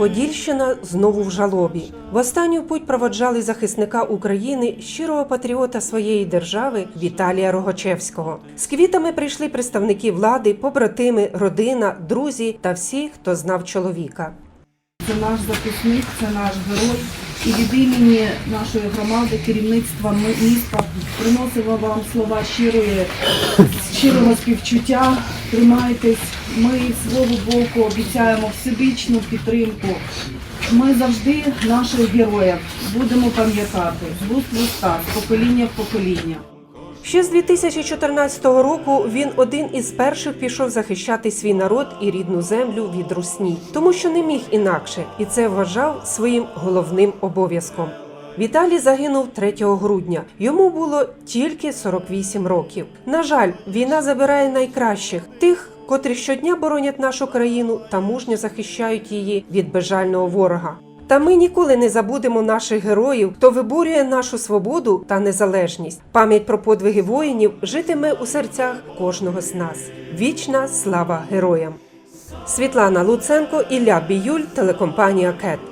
Подільщина знову в жалобі. В останню путь проводжали захисника України, щирого патріота своєї держави Віталія Рогочевського. З квітами прийшли представники влади, побратими, родина, друзі та всі, хто знав чоловіка. Це наш захисник, це наш герой. І від імені нашої громади, керівництва міста приносимо вам слова щирої, щирого співчуття. Тримайтесь. Ми з свого боку обіцяємо всебічну підтримку. Ми завжди наших героїв будемо пам'ятати з вуст з покоління в покоління. Ще з 2014 року він один із перших пішов захищати свій народ і рідну землю від русні, тому що не міг інакше, і це вважав своїм головним обов'язком. Віталій загинув 3 грудня. Йому було тільки 48 років. На жаль, війна забирає найкращих тих, котрі щодня боронять нашу країну та мужньо захищають її від безжального ворога. Та ми ніколи не забудемо наших героїв, хто виборює нашу свободу та незалежність. Пам'ять про подвиги воїнів житиме у серцях кожного з нас. Вічна слава героям! Світлана Луценко, Ілля Біюль, телекомпанія КЕТ.